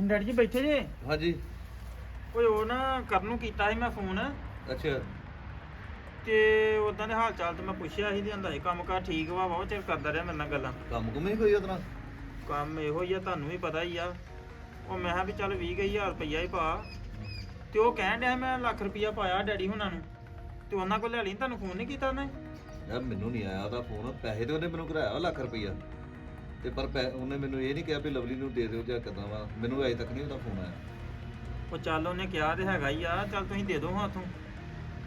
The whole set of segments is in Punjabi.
ਡੈਡੀ ਜੀ ਬੈਠੇ ਜੇ? ਹਾਂਜੀ। ਓਏ ਉਹ ਨਾ ਕਰਨ ਨੂੰ ਕੀਤਾ ਸੀ ਮੈਂ ਫੋਨ। ਅੱਛਾ। ਤੇ ਉਦਾਂ ਦੇ ਹਾਲ ਚਾਲ ਤੇ ਮੈਂ ਪੁੱਛਿਆ ਸੀ ਤੇ ਸੀ ਕੰਮ ਕਾਰ ਠੀਕ ਵਾ ਬਹੁਤ ਚਿਰ ਕਰਦਾ ਰਿਹਾ ਮੇਰੇ ਨਾਲ ਗੱਲਾਂ। ਕੰਮ ਕੁਮ ਨਹੀਂ ਕੋਈ ਉਹਦੇ ਕੰਮ ਇਹੋ ਹੀ ਆ ਤੁਹਾਨੂੰ ਵੀ ਪਤਾ ਹੀ ਆ। ਉਹ ਮੈਂ ਕਿਹਾ ਵੀ ਚੱਲ 20000 ਰੁਪਈਆ ਹੀ ਪਾ। ਤੇ ਉਹ ਕਹਿਣ ਡਿਆ ਮੈਂ ਲੱਖ ਰੁਪਈਆ ਪਾਇਆ ਡੈਡੀ ਹੁਣਾਂ ਨੂੰ। ਤੇ ਉਹਨਾਂ ਕੋਲ ਲੈ ਲਈ ਤੁਹਾਨੂੰ ਫੋਨ ਨਹੀਂ ਕੀਤਾ ਉਹਨੇ? ਯਾਰ ਮੈਨੂੰ ਨਹੀਂ ਆਇਆ ਉਹਦਾ ਫੋਨ। ਪੈਸੇ ਤੇ ਉਹਨੇ ਮੈਨੂੰ ਕਰਾਇਆ ਲੱਖ ਰੁਪਈਆ। ਤੇ ਪਰ ਪੈ- ਉਹਨੇ ਮੈਨੂੰ ਇਹ ਨਹੀਂ ਕਿਹਾ ਵੀ ਲਵਲੀ ਨੂੰ ਦੇ ਦਿਓ ਜਾਂ ਕਿਦਾਂ ਵਾ। ਮੈਨੂੰ ਅਜੇ ਤੱਕ ਨਹੀਂ ਉਹਦਾ ਫੋਨ ਆਇਆ। ਉਹ ਚੱਲ ਉਹਨੇ ਕਿਹਾ ਤੇ ਹੈਗਾ ਹੀ ਆ ਚੱਲ ਤੁਸੀਂ ਦੇ ਦਿਓ ਹੱਥੋਂ।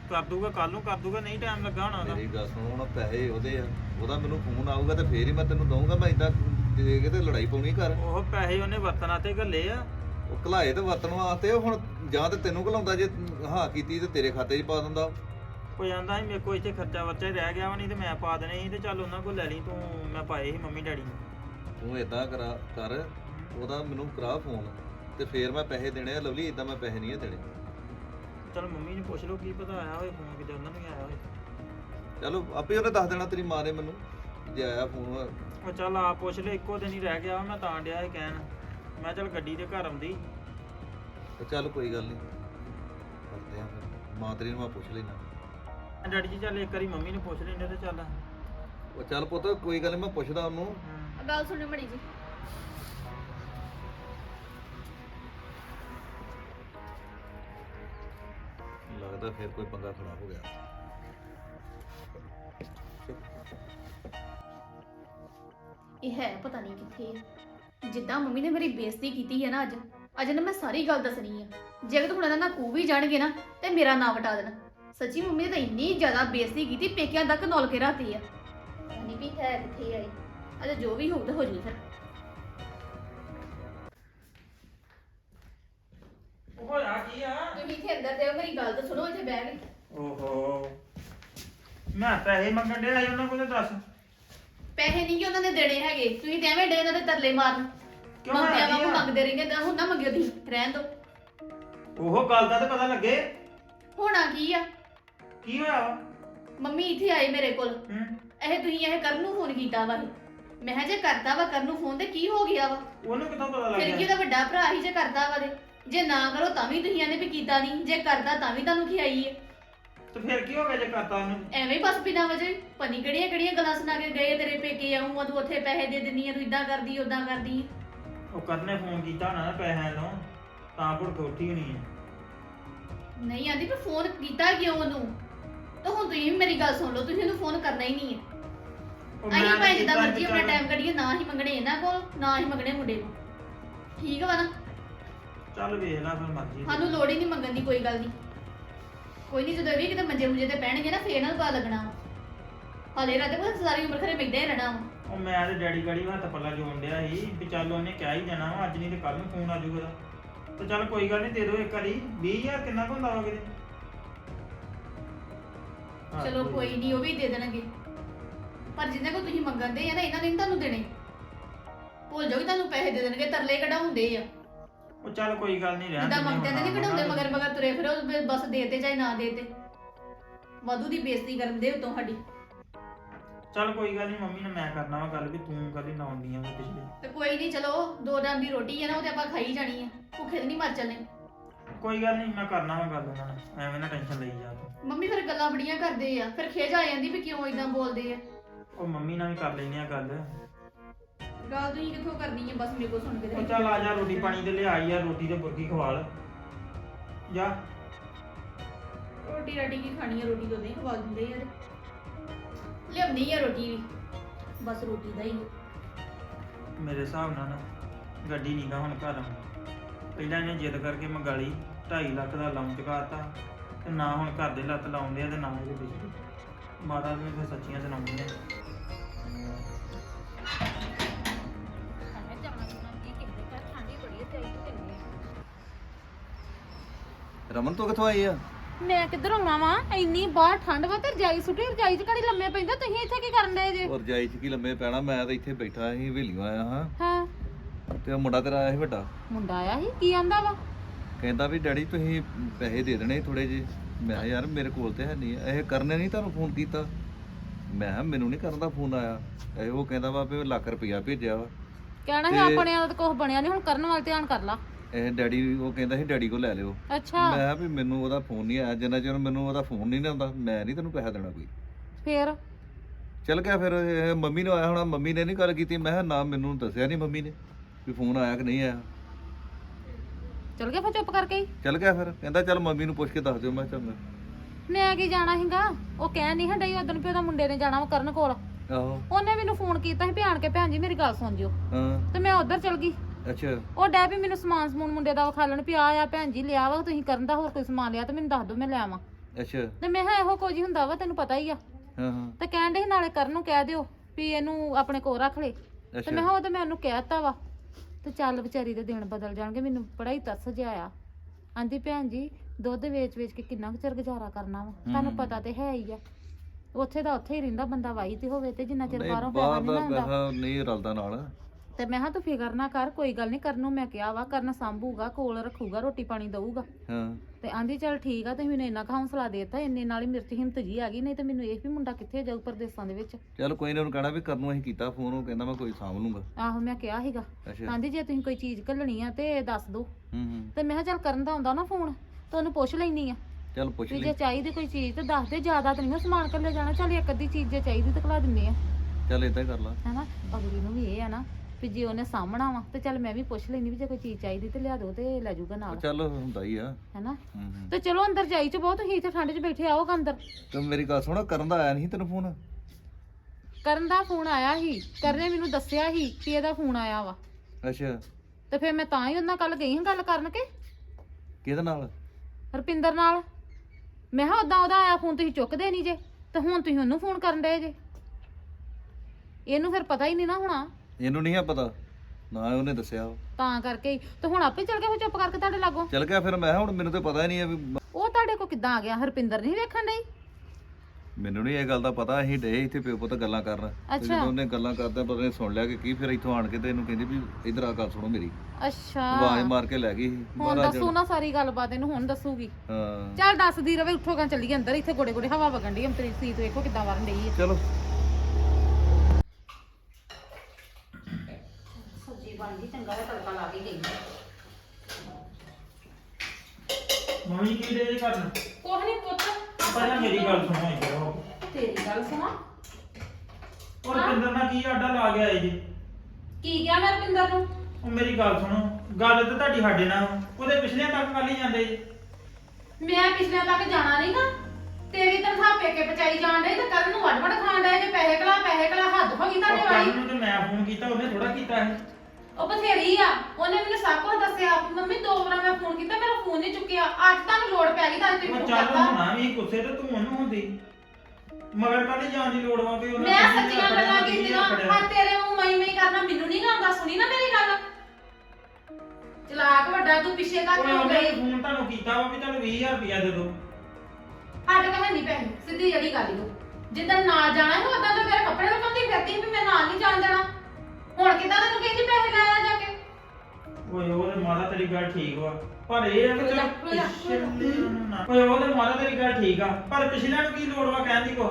ਕਰ ਦੂਗਾ ਕੱਲ ਨੂੰ ਕਰ ਦੂਗਾ ਨਹੀਂ ਟਾਈਮ ਲੱਗਾ ਹੋਣਾ ਉਹਦਾ। ਮੇਰੀ ਗੱਲ ਸੁਣੋ ਹੁਣ ਪੈਸੇ ਉਹਦੇ ਆ। ਉਹਦਾ ਮੈਨੂੰ ਫੋਨ ਆਊਗਾ ਤੇ ਫੇਰ ਹੀ ਮੈਂ ਤੈਨੂੰ ਦਊਂਗਾ ਮੈਂ ਇਦਾਂ ਦੇ ਕੇ ਤੇ ਲੜਾਈ ਪਾਉਣੀ ਕਰ ਉਹ ਪੈਸੇ ਉਹਨੇ ਵਰਤਣਾ ਤੇ ਘੱਲੇ ਆ। ਉਹ ਘਲਾਏ ਤੇ ਵਰਤਣ ਵਾਸਤੇ ਉਹ ਹੁਣ ਜਾਂ ਤੇ ਤੈਨੂੰ ਘਲਾਉਂਦਾ ਜੇ ਹਾਂ ਕੀਤੀ ਤੇ ਤੇਰੇ ਖਾਤੇ 'ਚ ਪਾ ਦਿੰਦਾ। ਕੋਈ ਆਂਦਾ ਸੀ ਮੇਰੇ ਕੋਲ ਇੱਥੇ ਖਰਚਾ ਵਰਚਾ ਹੀ ਰਹਿ ਗਿਆ ਵਾ ਨਹੀਂ ਤੇ ਮੈਂ ਪਾ ਦੇਣੇ ਸੀ ਤੇ ਚੱਲ ਉਹਨਾਂ ਕੋਲ ਲੈ ਲਈ ਤੂੰ ਮੈਂ ਪਾਏ ਸੀ ਮੰਮੀ ਡੈਡੀ ਨੂੰ। ਤੂੰ ਇਦਾਂ ਕਰਾ ਕਰ ਉਹਦਾ ਮੈਨੂੰ ਕਰਾ ਫੋਨ ਤੇ ਫੇਰ ਮੈਂ ਪੈਸੇ ਦੇਣੇ ਆ ਲਵਲੀ ਇਦਾਂ ਮੈਂ ਪੈਸੇ ਨਹੀਂ ਆ ਦੇਣੇ। ਚੱਲ ਮੰਮੀ ਨੂੰ ਪੁੱਛ ਲਓ ਕੀ ਪਤਾ ਆਇਆ ਹੋਵੇ ਫੋਨ ਕਿਤੇ ਉਹਨਾਂ ਨੂੰ ਵੀ ਆਇਆ ਹੋਵੇ। ਚਲੋ ਆਪੇ ਉਹਨੇ ਦੱਸ ਦੇਣਾ ਤੇਰੀ ਮਾਂ ਨੇ ਮੈਨੂੰ ਜੇ ਆਇਆ ਫੋਨ ਉਹ ਚੱਲ ਆ ਪੁੱਛ ਲੈ ਇੱਕੋ ਦਿਨ ਹੀ ਰਹਿ ਗਿਆ ਵਾ, ਮੈਂ ਤਾਂ ਡਿਆ ਸੀ ਕਹਿਣ। ਮੈਂ ਚੱਲ ਗੱਡੀ ਦੇ ਘਰ ਆਉਂਦੀ। ਤੇ ਚੱਲ ਕੋਈ ਗੱਲ ਨਹੀਂ ਕਰਦੇ ਆ ਫਿਰ। ਮਾਂ ਤੇਰੀ ਨੂੰ ਮੈਂ ਪੁੱਛ ਲੈਣਾ ਡੈਡੀ ਜੀ ਚੱਲ ਇੱਕ ਵਾਰੀ ਮੰਮੀ ਨੂੰ ਪੁੱਛ ਲੈਂਦੇ ਤੇ ਚੱਲ। ਉਹ ਚੱਲ ਪੁੱਤ ਕੋਈ ਗੱਲ ਨਹੀਂ ਮੈਂ ਪੁੱਛਦਾ ਉਹਨੂੰ। ਗੱਲ ਮੜੀ ਜੀ। ਲੱਗਦਾ ਫਿਰ ਕੋਈ ਪੰਗਾ ਖੜਾ ਹੋ ਗਿਆ। ਇਹ ਹੈ ਪਤਾ ਨਹੀਂ ਕਿੱਥੇ ਹੈ। ਜਿੱਦਾਂ ਮੰਮੀ ਨੇ ਮੇਰੀ ਬੇਇੱਜ਼ਤੀ ਕੀਤੀ ਹੈ ਨਾ ਅੱਜ ਅੱਜ ਨਾ ਮੈਂ ਸਾਰੀ ਗੱਲ ਦੱਸਣੀ ਆ ਜੇ ਅਗਰ ਹੁਣ ਇਹਨਾਂ ਨਾਲ ਕੂ ਵੀ ਜਾਣਗੇ ਨਾ ਤੇ ਮੇਰਾ ਨਾਂ ਵਟਾ ਦੇਣਾ। ਸੱਚੀ ਮੰਮੀ ਨੇ ਤਾਂ ਇੰਨੀ ਜ਼ਿਆਦਾ ਬੇਇੱਜ਼ਤੀ ਕੀਤੀ ਪੇਕਿਆਂ ਤੱਕ ਨੌਲ ਕੇ ਰਾਤੀ ਆ। ਨਹੀਂ ਵੀ ਹੈ ਕਿੱਥੇ ਆਈ। ਅਜੇ ਜੋ ਵੀ ਹੋਊ ਤਾਂ ਹੋ ਜੂ ਫਿਰ। ਉਹ ਹੋਇਆ ਕੀ ਆ? ਤੁਸੀਂ ਇੱਥੇ ਅੰਦਰ ਤੇ ਮੇਰੀ ਗੱਲ ਤਾਂ ਸੁਣੋ ਇੱਥੇ ਬਹਿ ਕੇ। ਓਹੋ। ਮੈਂ ਪੈਸੇ ਮੰਗਣ ਡਿਆ ਸੀ ਉਹਨਾਂ ਕੋਲ ਦੱਸ। ਪੈਸੇ ਨਹੀਂ ਕਿ ਉਹਨਾਂ ਨੇ ਦੇਣੇ ਹੈਗੇ। ਤੁਸੀਂ ਤੇ ਐਵੇਂ ਡੇ ਉਹਨਾਂ ਦੇ ਤਰਲੇ ਮਾਰਨ। ਕਿਉਂ ਮੰਗਿਆ ਹੋਇਆ ਵਾਂਗੂ? ਮੰਗਦੇ ਰਹਿੰਦੇ ਤਾਂ ਹੁਣ ਨਾ ਮੰਗਿਓ ਤੁਸੀਂ। ਰਹਿਣ ਦਿਓ ਉਹ ਗੱਲ ਦਾ ਤਾਂ ਪਤਾ ਲੱਗੇ। ਹੋਣਾ ਕੀ ਆ? ਕੀ ਹੋਇਆ ਵਾ? ਮੰਮੀ ਇੱਥੇ ਆਏ ਮੇਰੇ ਕੋਲ। ਹੂੰ। ਇਹ ਤੁਸੀਂ ਇਹ ਕਰਨ ਨੂੰ ਫੋਨ ਕੀਤਾ ਵਾ ਇਹ। ਮੈਂ ਕਿਹਾ ਜੇ ਕਰਦਾ ਵਾ ਕਰਨ ਨੂੰ ਫੋਨ ਤੇ ਕੀ ਹੋ ਗਿਆ ਵਾ? ਉਹਨੂੰ ਕਿੱਥੋਂ ਪਤਾ ਲੱਗ ਫਿਰ ਕੀ ਗਿਆ ਉਹਦਾ ਵੱਡਾ ਭਰਾ ਹੀ ਜੇ ਕਰਦਾ ਵਾ ਤੇ? ਜੇ ਨਾ ਕਰੋ ਤਾਂ ਵੀ ਤੁਸੀਂ ਇਹਨੇ ਵੀ ਕੀਤਾ ਨਹੀਂ ਜੇ ਕਰਦਾ ਤਾਂ ਵੀ ਤੁਹਾਨੂੰ ਖਿਆਈ ਹੈ? ਤੇ ਫਿਰ ਕੀ ਹੋ ਗਿਆ ਜੇ ਕਰਤਾ ਉਹਨੂੰ? ਐਵੇਂ ਹੀ ਬਸ ਬਿਨਾਂ ਵਜੇ ਪਨੀ ਕਿਹੜੀਆਂ ਕਿਹੜੀਆਂ ਗੱਲਾਂ ਸੁਣਾ ਕੇ ਗਏ ਤੇਰੇ ਪੇਕੇ ਆਉਂ ਆ ਤੂੰ ਉੱਥੇ ਪੈਸੇ ਦੇ ਦਿੰਨੀ ਆ ਤੂੰ ਇਦਾਂ ਕਰਦੀ ਉਦਾਂ ਕਰਦੀ। ਉਹ ਕਰਨੇ ਫੋਨ ਕੀਤਾ ਨਾ ਪੈਸਿਆਂ ਨੂੰ ਤਾਂ ਭੁੜਕ ਉੱਠੀ ਹੋਣੀ ਹੈ ਨਹੀਂ ਆਂਦੀ ਪਰ ਫੋਨ ਕੀਤਾ ਕਿਉਂ ਉਹਨੂੰ? ਤਾਂ ਹੁਣ ਤੁਸੀਂ ਵੀ ਮੇਰੀ ਗੱਲ ਸੁਣ ਲਓ ਤੁਸੀਂ ਉਹਨੂੰ ਫੋਨ ਕਰਨਾ ਹੀ ਨਹੀਂ ਹੈ ਅਸੀਂ ਭਾਵੇਂ ਜਿੱਦਾਂ ਮਰਜ਼ੀ ਆਪਣਾ ਟਾਈਮ ਕੱਢੀਏ ਨਾ ਹੀ ਮੰਗਣੇ ਇਹਨਾਂ ਕੋਲ ਨਾ ਹੀ ਮੰਗਣੇ ਮੁੰਡੇ ਨੂੰ। ਠੀਕ ਵਾ ਨਾ? ਚੱਲ ਵੇਖ ਲੈ ਫਿਰ ਮਰਜ਼ੀ ਸਾਨੂੰ ਲੋੜ ਹੀ ਨਹੀਂ ਮੰਗਣ ਦੀ ਕੋਈ ਗੱਲ ਨਹੀਂ। ਕੋਈ ਨਹੀਂ ਜਦੋਂ ਇਹ ਵੀ ਕਿਤੇ ਮੰਜੇ ਮੁੰਜੇ ਤੇ ਪੈਣਗੇ ਨਾ ਫੇਰ ਨਾਲ ਪਾ ਲੱਗਣਾ ਵਾ। ਹਾਲੇ ਰਾਤੇ ਕੋਲ ਸਾਰੀ ਉਮਰ ਖਰੇ ਬੈਠੇ ਰਹਿਣਾ ਵਾ। ਉਹ ਮੈਂ ਤੇ ਡੈਡੀ ਗਾੜੀ ਹੱਥ ਪੱਲਾ ਜੋੜ ਡਿਆ ਸੀ ਵੀ ਚੱਲ ਉਹਨੇ ਕਹਿ ਹੀ ਜਾਣਾ ਵਾ ਅੱਜ ਨਹੀਂ ਤੇ ਕੱਲ ਨੂੰ ਫੋਨ ਆ ਜਾਊਗਾ ਉਹਦਾ। ਤੇ ਚੱਲ ਕੋਈ ਗੱਲ ਨਹੀਂ ਦੇ ਦਿਓ ਇੱਕ ਵਾਰੀ। 20000 ਕਿੰਨਾ ਕੁ ਹੁੰਦਾ ਵਾ ਕਿਤੇ? ਹਾਂ, ਚਲੋ ਕੋਈ ਨਹੀਂ। ਉਹ ਵੀ ਦੇ ਦੇਣਗੇ। ਪਰ ਜਿੰਨੇ ਕੋ ਤੁਸੀਂ ਮੰਗਣਦੇ ਆ ਨਾ ਇਹਨਾਂ ਨੇ ਨੀ ਤੁਹਾਨੂੰ ਦੇਣੇ। ਭੁੱਲ ਜਾਓ ਕਿ ਤੁਹਾਨੂੰ ਪੈਸੇ ਦੇ ਦੇਣਗੇ ਤਰਲੇ ਕਢਾਉਂਦੇ ਆ। ਉਹ ਚੱਲ ਕੋਈ ਗੱਲ ਨਹੀਂ ਰਹਿਣ ਜਿੱਦਾਂ ਦਿੰਦੇ ਮੰਗਦੇ ਹੁਣ, ਨਹੀਂ ਕਢਾਉਂਦੇ ਮਗਰ ਮਗਰ ਤੁਰੇ ਫਿਰੋ ਵੀ ਬਸ ਦੇਤੇ ਚਾਹੇ ਨਾ ਦੇਤੇ ਵਾਧੂ ਦੀ ਬੇਇੱਜ਼ਤੀ ਕਰਨ ਦੇ ਉਤੋਂ ਸਾਡੀ। ਚੱਲ ਕੋਈ ਗੱਲ ਨਹੀਂ ਮੰਮੀ ਨੇ ਮੈਂ ਕਰਨਾ ਵਾ ਗੱਲ ਵੀ ਤੂੰ ਕਦੀ ਨਾ ਆਉਂਦੀਆਂ ਵਾ ਪਿਛਲੇ। ਤੇ ਕੋਈ ਨਹੀਂ ਚਲੋ ਦੋ ਟਾਈਮ ਦੀ ਰੋਟੀ ਹੈ ਨਾ ਉਹ ਤੇ ਆਪਾਂ ਖਾਈ ਜਾਣੀ ਆ। ਭੁੱਖੇ ਤੇ ਨਹੀਂ ਮਰ ਚੱਲਣੇ। ਕੋਈ ਗੱਲ ਨਹੀਂ ਮੈਂ ਕਰਨਾ ਵਾ ਗੱਲ ਉਹਨਾਂ ਨਾਲ। ਐਵੇਂ ਨਾ ਟੈਨਸ਼ਨ ਲਈ ਜਾ ਤੂੰ। ਮੰਮੀ ਫਿਰ ਗੱਲਾਂ ਬੜੀਆਂ ਕਰਦੇ ਆ ਫਿਰ ਖੇਜ ਆ ਜਾਂਦੀ ਵੀ ਕਿਉਂ ਇਦਾਂ ਬੋਲਦੇ ਆ। ਉਹ ਮੰਮੀ ਨਾਲ ਵੀ ਕਰ ਲੈਨੇ ਆ ਗੱਲ। ਗੱਲ ਤੁਸੀਂ ਕਿੱਥੋਂ ਕਰਨੀ ਹੈ ਬਸ ਮੇਰੇ ਕੋਲ ਸੁਣ ਕੇ ਉਹ ਤੇ ਚੱਲ ਆ ਜਾ ਰੋਟੀ ਪਾਣੀ ਤੇ ਲਿਆ ਯਾਰ ਰੋਟੀ ਤੇ ਬੁਰਕੀ ਖਵਾ ਲ। ਜਾ। ਰੋਟੀ ਰਾਟੀ ਕੀ ਖਾਣੀ ਹੈ ਰੋਟੀ ਤੋਂ ਨਹੀਂ ਖਵਾ ਦਿੰਦੇ ਯਾਰ। ਲਿਆਉਣੀ ਆ ਰੋਟੀ ਵੀ। ਬਸ ਰੋਟੀ ਦਾ ਹੀ। ਮੇਰੇ ਹਿਸਾਬ ਨਾਲ ਨਾ ਗੱਡੀ ਨੀਗਾ ਹੁਣ ਘਰ ਆਉਣੀ। ਪਹਿਲਾਂ ਇਹਨੇ ਜਿੱਦ ਕਰਕੇ ਮੰਗਾਲੀ 2.5 ਲੱਖ ਦਾ ਲੋਨ ਚੁਕਾਤਾ ਤੇ ਨਾ ਹੁਣ ਘਰ ਦੇ ਲੱਤ ਲਾਉਂਦੇ ਆ ਤੇ ਨਾ ਇਹਦੇ ਬਿਜਲੀ ਮਾਤਾ ਨੇ ਫਿਰ ਸੱਚੀਆਂ ਸੁਣਾਉਂਦੀਆਂ ਰਮਨ ਤੋਂ ਕਿੱਥੋਂ ਆਈ ਆ? ਮੈਂ ਕਿੱਧਰ ਆਉਣਾ ਵਾ ਇੰਨੀ ਬਾਹਰ ਠੰਡ ਵਾ ਤੇ ਰਜਾਈ ਸੁੱਟੀ ਰਜਾਈ 'ਚ ਘੜੀ ਲੰਮੇ ਪੈਂਦਾ ਤੁਸੀਂ ਇੱਥੇ ਕੀ ਕਰਨ ਦੇ ਜੇ? ਔਰ ਜਾਈ ਚ ਕੀ ਲੰਮੇ ਪੈਣਾ? ਮੈਂ ਤਾਂ ਇੱਥੇ ਬੈਠਾ ਸੀ ਹਵੇਲੀਓਂ ਆਇਆ ਹਾਂ। ਹਾਂ। ਤੇ ਉਹ ਮੁੰਡਾ ਤੇਰਾ ਆਇਆ ਸੀ ਵੱਡਾ? ਮੁੰਡਾ ਆਇਆ ਸੀ? ਕੀ ਆਂਦਾ ਵਾ? ਕਹਿੰਦਾ ਵੀ ਡੈਡੀ ਤੁਸੀਂ ਪੈਸੇ ਦੇ ਦੇਣੇ ਥੋੜੇ ਜਿਹੇ। ਮੈਂ ਕਿਹਾ ਯਾਰ ਮੇਰੇ ਕੋਲ ਤੇ ਹੈ ਨਹੀਂ। ਇਹ ਕਰਨੇ ਨਹੀਂ ਤੁਹਾਨੂੰ ਫੋਨ ਕੀਤਾ? ਮੈਂ ਕਿਹਾ ਮੈਨੂੰ ਨਹੀਂ ਕਰਨ ਦਾ ਫੋਨ ਆਇਆ। ਇਹ ਉਹ ਕਹਿੰਦਾ ਵਾ ਵੀ ਲੱਖ ਰੁਪਇਆ ਭੇਜਿਆ ਵਾ। ਕਹਿਣਾ ਸੀ ਤੇ- ਆਪਣੇ ਨਾਲ ਤਾਂ ਕੁਝ ਬਣਿਆ ਨਹੀਂ ਹੁਣ ਕਰਨ ਵੱਲ ਧਿਆਨ ਕਰ ਲਾ। ਇਹ ਡੈਡੀ ਉਹ ਕਹਿੰਦਾ ਸੀ ਡੈਡੀ ਕੋਲ ਲੈ ਲਿਓ। ਅੱਛਾ। ਮੈਂ ਕਿਹਾ ਵੀ ਮੈਨੂੰ ਉਹਦਾ ਫੋਨ ਨਹੀਂ ਆਇਆ ਜਿੰਨਾ ਚਿਰ ਮੈਨੂੰ ਉਹਦਾ ਫੋਨ ਨਹੀਂ ਨਾ ਆਉਂਦਾ ਮੈਂ ਨਹੀਂ ਤੈਨੂੰ ਪੈਸਾ ਦੇਣਾ ਕੋਈ। ਫੇਰ? ਚੱਲ ਗਿਆ ਫਿਰ ਇਹ ਮੰਮੀ ਨੂੰ ਆਇਆ ਹੋਣਾ ਮੰਮੀ ਨੇ ਨਹੀਂ ਗੱਲ ਕੀਤੀ ਮੈਂ ਕਿਹਾ ਨਾ ਮੈਨੂੰ ਦੱਸਿਆ ਨਹੀਂ ਮੰਮੀ ਨੇ ਵੀ ਫੋਨ ਆਇਆ ਕਿ ਨਹੀਂ ਆਇਆ। ਚਲ ਗਿਆ ਫਿਰ ਚੁੱਪ ਕਰਕੇ ਹੀ? ਚੱਲ ਗਿਆ ਫਿਰ ਕਹਿੰਦਾ ਚੱਲ ਮੰਮੀ ਨੂੰ ਪੁੱਛ ਕੇ ਦੱਸ ਦਿਓ ਮੈਂ ਕਿਹਾ ਚੱਲ ਮੈਂ ਮੈਂ ਕੀ ਜਾਣਾ ਸੀਗਾ? ਉਹ ਕਹਿ ਨਹੀਂ ਹੰਡਈ ਉਦੋਂ ਵੀ ਉਹਦਾ ਮੁੰਡੇ ਨੇ ਜਾਣਾ ਵਾ ਕਰਨ ਕੋਲ। ਆਹੋ। ਉਹਨੇ ਮੈਨੂੰ ਫੋਨ ਕੀਤਾ ਸੀ ਭਿਆਨ ਕੇ ਭੈਣ ਜੀ ਮੇਰੀ ਗੱਲ ਸੁਣ ਜਿਓ। ਹਾਂ। ਤੇ ਮੈਂ ਉਧਰ ਚਲ ਗਈ। ਅੱਛਾ। ਉਹ ਡੈ ਵੀ ਮੈਨੂੰ ਸਮਾਨ ਸਮੂਨ ਮੁੰਡੇ ਦਾ ਵਿਖਾਲਣ ਪਿਆ ਆ ਭੈਣ ਜੀ ਲਿਆ ਵਾ ਤੁਸੀਂ ਕਰਨ ਦਾ ਹੋਰ ਕੋਈ ਸਮਾਨ ਲਿਆ ਤੇ ਮੈਨੂੰ ਦੱਸ ਦਿਓ ਮੈਂ ਲੈ ਆਵਾਂ। ਅੱਛਾ। ਤੇ ਮੈਂ ਕਿਹਾ ਇਹੋ ਕੁਝ ਹੀ ਹੁੰਦਾ ਵਾ ਤੈਨੂੰ ਪਤਾ ਹੀ ਆ। ਹਾਂ ਹਾਂ। ਤੇ ਕਹਿਣ ਦੇ ਨਾਲੇ ਕਰਨ ਨੂੰ ਕਹਿ ਦਿਓ ਵੀ ਇਹਨੂੰ ਆਪਣੇ ਕੋਲ ਰੱਖ ਲੈ। ਤੇ ਅੱਛਾ। ਮੈਂ ਕਿਹਾ ਉਹ ਤੇ ਮੈਂ ਉਹਨੂੰ ਕਹਿਤਾ ਵਾ। ਤੇ ਚੱਲ ਵਿਚਾਰੀ ਦੇ ਦਿਨ ਬਦਲ ਜਾਣਗੇ ਮੈਨੂੰ ਬੜਾ ਹੀ ਤਰਸ ਜਿਹਾ ਆਇਆ ਆਂਦੀ ਭੈਣ ਜੀ ਦੁੱਧ ਵੇਚ ਵੇਚ ਕੇ ਕਿੰਨਾ ਕੁ ਚਿਰ ਗੁਜ਼ਾਰਾ ਕਰਨਾ ਵਾ? ਤੁਹਾਨੂੰ ਹਮ। ਪਤਾ ਤੇ ਹੈ ਹੀ ਆ। ਉੱਥੇ ਦਾ ਉੱਥੇ ਹੀ ਰਹਿੰਦਾ ਬੰਦਾ ਵਾਈ ਤੇ ਹੋਵੇ ਤੇ ਜਿੰਨਾ ਚਿਰ ਨਹੀਂ ਬਾਹਰੋਂ ਪੈਸਾ ਬਾਹਰ ਨਹੀਂ ਦਾ ਨਹੀਂ ਰਲਦਾ ਨਾਲ। ਤੇ ਮੈਂ ਕਿਹਾ ਤੂੰ ਫਿਕਰ ਨਾ ਕਰ ਕੋਈ ਗੱਲ ਨਹੀਂ ਕਰਨ ਨੂੰ ਮੈਂ ਕਿਹਾ ਵਾ ਕਰਨ ਸੰਭੂਗਾ ਕੋਲ ਰੱਖੂਗਾ ਰੋਟੀ ਪਾਣੀ ਦਊਗਾ। ਹਾਂ। ਤੇ ਆਂਦੀ ਚੱਲ ਠੀਕ ਆ ਤੁਸੀਂ ਮੈਨੂੰ ਇੰਨਾ ਕੁ ਹੌਸਲਾ ਦੇਤਾ ਇੰਨੇ ਨਾਲ ਹੀ ਮੇਰੇ 'ਚ ਹਿੰਮਤ ਜੀ ਆ ਗਈ ਨਹੀਂ ਤੇ ਮੈਨੂੰ ਇਹ ਵੀ ਮੁੰਡਾ ਕਿੱਥੇ ਜਾਊ ਪਰਦੇਸਾਂ ਦੇ ਵਿੱਚ? ਚੱਲ ਕੋਈ ਨਾ ਉਹਨੂੰ ਕਹਿਣਾ ਵੀ ਕਰਨ ਨੂੰ ਅਸੀਂ ਕੀਤਾ ਫੋਨ ਉਹ ਕਹਿੰਦਾ ਮੈਂ ਕੋਈ ਸਾਂਭ ਲੂੰਗਾ। ਆਹੋ ਮੈਂ ਕਿਹਾ ਸੀਗਾ। ਅੱਛਾ। ਆਂਦੀ ਜੇ ਤੁਸੀਂ ਕੋਈ ਚੀਜ਼ ਘੱਲਣੀ ਆ ਤੇ ਦੱਸ ਦਿਓ ਹੂੰ ਹੂੰ। ਤੇ ਮੈਂ ਕਿਹਾ ਚੱਲ ਕਰਨ ਦਾ ਆਉਂਦਾ ਨਾ ਫੋਨ ਤੇ ਉਹਨੂੰ ਪੁੱਛ ਲੈਣੀ ਆ। ਚੱਲ ਪੁੱਛ ਵੀ ਲਈ ਜੇ ਚਾਹੀਦੀ ਕੋਈ ਚੀਜ਼ ਤੇ ਦੱਸ ਦੇ ਜ਼ਿਆਦਾ ਤਾਂ ਨਹੀਂ ਸਮਾਨ ਕੱਲੇ ਜਾਣਾ ਚੱਲ ਇੱਕ ਅੱਧੀ ਚੀਜ਼ ਜੇ ਚਾਹੀਦੀ ਤਾਂ ਖਲਾ ਦਿੰਨੇ ਆ। ਚੱਲ ਹੀ ਕਰ ਲਾ। ਹੈਨਾ? ਅਗਲੀ ਨੂੰ ਵੀ ਇਹ ਆ ਨਾ ਵੀ ਜੇ ਉਹਨੇ ਸਾਹਮਣਾ ਵਾ ਤੇ ਚੱਲ ਮੈਂ ਵੀ ਪੁੱਛ ਲੈਣੀ ਵੀ ਜੇ ਕੋਈ ਚੀਜ਼ ਚਾਹੀਦੀ ਤੇ ਲਿਆ ਦਿਓ ਤੇ ਲੈ ਜਾਊਗਾ ਨਾਲ। ਚੱਲ ਹੁੰਦਾ ਹੀ ਆ। ਹੈਨਾ? ਹੂੰ ਹੂੰ। ਤੇ ਚਲੋ ਅੰਦਰ ਜਾਈ ਚ ਬਹੁਤ ਹੀ ਇੱਥੇ ਠੰਡ 'ਚ ਬੈਠੇ ਆਓਗਾ ਅੰਦਰ। ਤੇ ਮੇਰੀ ਗੱਲ ਸੁਣ ਕਰਨ ਦਾ ਆਇਆ ਨਹੀਂ ਤੈਨੂੰ ਫੋਨ? ਕਰਨ ਦਾ ਫੋਨ ਆਇਆ ਸੀ ਕਰਨ ਮੈਨੂੰ ਦੱਸਿਆ ਸੀ ਕਿ ਇਹਦਾ ਫੋਨ ਆਇਆ ਵਾ। ਅੱਛਾ। ਤੇ ਫਿਰ ਮੈਂ ਤਾਂ ਹੀ ਉਹਨਾਂ ਕੱਲ ਗਈ ਹਾਂ ਗੱਲ ਕਰਨ ਕੇ। ਕਿਹਦੇ ਨਾਲ? ਰੁਪਿੰਦਰ ਨਾਲ। ਮੈਂ ਕਿਹਾ ਉਦਾਂ ਉਹਦਾ ਆਇਆ ਫੋਨ ਤੁਸੀਂ ਚੁੱਕਦੇ ਨਹੀਂ ਜੇ ਤੇ ਹੁਣ ਤੁਸੀਂ ਉਹਨੂੰ ਫੋਨ ਕਰਨ ਡਏ ਜੇ। ਇਹਨੂੰ ਫਿਰ ਪਤਾ ਹੀ ਨਹੀਂ ਨਾ ਹੋਣਾ। ਇਹਨੂੰ ਨਹੀਂ ਆ ਪਤਾ। ਨਾ ਉਹਨੇ ਦੱਸਿਆ। ਤਾਂ ਕਰਕੇ ਹੀ। ਤੇ ਹੁਣ ਆਪੇ ਚਲ ਗਿਆ ਫਿਰ ਚੁੱਪ ਕਰਕੇ ਤੁਹਾਡੇ ਲਾਗੋਂ? ਚੱਲ ਗਿਆ ਫਿਰ ਮੈਂ ਕਿਹਾ ਹੁਣ ਮੈਨੂੰ ਤੇ ਪਤਾ ਹੀ ਨਹੀਂ ਹੈ ਵੀ ਮ- ਉਹ ਤੁਹਾਡੇ ਕੋ ਕਿੱਦਾਂ ਆ ਗਿਆ? ਹਰਪਿੰਦਰ ਨਹੀਂ ਵੇਖਣ ਡਈ? ਮੈਨੂੰ ਨਹੀਂ ਇਹ ਗੱਲ ਦਾ ਪਤਾ ਅਸੀਂ ਡੇ ਇੱਥੇ ਪਿਓ ਪੁੱਤ ਗੱਲਾਂ ਕਰਨ। ਤੇ ਅੱਛਾ। ਜਦੋਂ ਉਹਨੇ ਗੱਲਾਂ ਕਰਦਿਆਂ ਪਤਾ ਨਹੀਂ ਸੁਣ ਲਿਆ ਕਿ ਕੀ ਫਿਰ ਇੱਥੋਂ ਆਣ ਕੇ ਤੇ ਇਹਨੂੰ ਕਹਿੰਦੀ ਵੀ ਇਧਰ ਆ ਗੱਲ ਸੁਣੋ ਮੇਰੀ। ਅੱਛਾ। ਆਵਾਜ਼ ਮਾਰ ਕੇ ਲੈ ਗਈ ਸੀ। ਹੁਣ ਮਹਾਰਾਜ ਦੱਸੂ ਨਾ ਸਾਰੀ ਗੱਲਬਾਤ ਇਹਨੂੰ ਹੁਣ ਦੱਸੂਗੀ। ਹਾਂ। ਚੱਲ ਦੱਸਦੀ ਰਵੇ ਉੱਠੋ ਕਾਂ ਚੱਲੀਏ ਅੰਦਰ। ਇੱਥੇ ਗੋੜੇ ਗੋੜੇ ਹਵਾ ਵਗਣ ਡਈ ਅੰਤਰੀ ਸੀਤ ਵੇਖੋ ਕਿੱਦਾਂ ਵਰਨ ਡਈ ਹੈ ਚਲੋ। ਬਣ ਗਈ ਚੰਗਾ ਜਿਹਾ ਤੜਕਾ ਲਾ ਕੇ ਗਈ ਮੰਮੀ ਕੀ ਦੇ ਕਰਨ ਕੋਹ ਨਹੀਂ ਪੁੱਤ ਪਹਿਲਾਂ ਮੇਰੀ ਗੱਲ ਸੁਣੋ ਇੱਧਰ ਆਓ ਤੇਰੀ ਗੱਲ ਸੁਣਾ। ਔਰ ਪਿੰਦਰ ਨਾਲ ਕੀ ਆਡਾ ਲਾ ਗਿਆ ਇਹ? ਜੀ ਕੀ ਗਿਆ ਮੈਂ ਰੁਪਿੰਦਰ ਨੂੰ? ਉਹ ਮੇਰੀ ਗੱਲ ਸੁਣੋ ਗੱਲ ਤਾਂ ਤੁਹਾਡੀ ਸਾਡੇ ਨਾਲ। ਵਾ। ਉਹਦੇ ਪਿਛਲੇ ਤੱਕ ਕੱਲ ਹੀ ਜਾਂਦੇ ਜੀ ਮੈਂ ਪਿਛਲੇ ਤੱਕ ਜਾਣਾ ਨਹੀਂ ਨਾ ਤੇਰੀ ਤਨਖਾਹ ਪੇਕੇ ਪਚਾਈ ਜਾਣ ਡਈ ਤੇ ਕੱਲ ਨੂੰ ਵੱਡ ਵੱਡ ਖਾਣ ਡਏ ਜੇ। ਪੈਸੇ ਕਲਾ ਪੈਸੇ ਕਲਾ ਹੱਦ ਹੋ ਗਈ ਤੁਹਾਡੇ ਉਹ ਵਾਲੀ। ਕੱਲ ਨੂੰ ਤੇ ਮੈਂ ਫੋਨ ਕੀਤਾ ਉਹਨੇ ਥੋੜਾ ਕੀਤਾ ਹੈ ਉਹ ਬਥੇਰੀ ਆ। ਉਹਨੇ ਮੈਨੂੰ ਸਭ ਕੁਝ ਦੱਸਿਆ। ਮੰਮੀ ਦੋ ਵਾਰ ਮੈਂ ਫੋਨ ਕੀਤਾ ਮੇਰਾ ਫੋਨ ਨਹੀਂ ਚੁੱਕਿਆ। ਅੱਜ ਤੁਹਾਨੂੰ ਲੋੜ ਪੈ ਗਈ ਤਾਂ ਅੱਜ ਤੁਸੀਂ ਉਹ ਫੋਨ ਚੱਲ ਕਰਤਾ। ਹੋਣਾ ਵੀ ਗੁੱਸੇ ਤੇ ਤੂੰ ਉਹਨੂੰ ਹੁੰਦੀ। ਮਗਰ ਕੱਲ ਜਾਣ ਦੀ ਲੋੜ ਵਾ ਕਿ ਉਹਨੇ ਮੈਂ ਕਿਹਦੀ ਸੱਚੀਆਂ ਰੱਖੜਿਆ, ਗੱਲਾਂ ਕਿਹਦੀ ਕੀਤੀਆਂ। ਹਾਂ ਤੇਰੇ ਮੂੰਹ ਮਈ ਮਈ ਕਰਨਾ ਮੈਨੂੰ ਨਹੀਂ ਆਉਂਦਾ ਸੁਣੀ ਨਾ ਮੇਰੀ ਗੱਲ। ਚਲਾਕ ਵੱਡਾ ਤੂੰ ਪਿੱਛੇ ਤੱਕ ਕਿਉਂ ਉਹਨੇ ਗਈ? ਫੋਨ ਤੁਹਾਨੂੰ ਕੀਤਾ ਵਾ ਵੀ ਤੁਹਾਨੂੰ 20000 ਰੁਪਇਆ ਦੇ ਦਿਓ ਸਾਡੇ ਕੋਲ ਹੈ ਨਹੀਂ ਪੈਸੇ। ਸਿੱਧੀ ਜਿਹੜੀ ਗੱਲ ਹੀ ਜਿੱਦਣ ਨਾਲ ਜਾਣਾ ਉਦੋਂ ਤਾਂ ਮੇਰੇ ਕੱਪੜੇ ਲਪਾਉਂਦੀ ਫਿਰਦੀ ਵੀ ਮੈਂ ਨਾਲ ਨਹੀਂ ਜਾਣ ਦੇਣਾ। ਹੁਣ ਕਿਦਾਂ ਤੈਨੂੰ ਕਹਿੰਦੀ ਪੈਸੇ ਲੈ ਆ ਜਾ ਕੇ? ਓਏ ਉਹਦੇ ਮਾਤਾ ਤੇਰੀ ਗੱਲ ਠੀਕ ਵਾ। ਪਰ ਇਹ ਆ ਕਿ ਚਲੋ ਖਲੋ ਜਾ। ਪਿਛਲੇ ਨੂੰ ਨਾ- ਓਏ ਉਹਦੇ ਮਾਤਾ ਤੇਰੀ ਗੱਲ ਠੀਕ ਆ ਪਰ ਪਿਛਲਿਆਂ ਨੂੰ ਕੀ ਲੋੜ ਵਾ ਕਹਿਣ ਦੀ ਕੋ